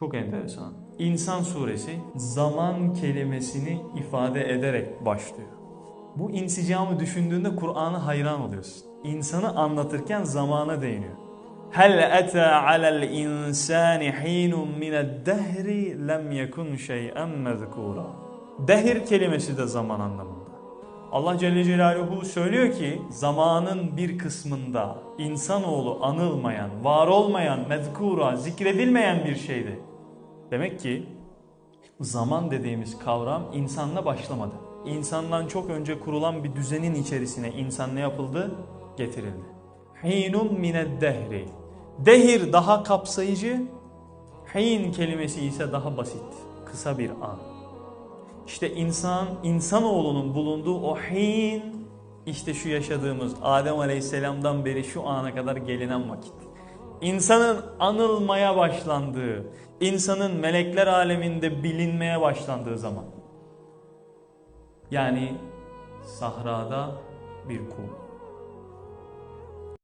Çok enteresan. İnsan suresi zaman kelimesini ifade ederek başlıyor. Bu insicamı düşündüğünde Kur'an'a hayran oluyorsun. İnsanı anlatırken zamana değiniyor. Hel ata alel insani hinun mined dehri lem yekun şey'en mezkura. Dehir kelimesi de zaman anlamında. Allah Celle Celaluhu söylüyor ki zamanın bir kısmında insanoğlu anılmayan, var olmayan, mezkura, zikredilmeyen bir şeydi. Demek ki zaman dediğimiz kavram insanla başlamadı. İnsandan çok önce kurulan bir düzenin içerisine insan ne yapıldı? Getirildi. Hinun mined dehri. Dehir daha kapsayıcı, hin kelimesi ise daha basit, kısa bir an. İşte insan, insanoğlunun bulunduğu o hin, işte şu yaşadığımız Adem Aleyhisselam'dan beri şu ana kadar gelinen vakit. İnsanın anılmaya başlandığı, insanın melekler aleminde bilinmeye başlandığı zaman. Yani sahrada bir kum.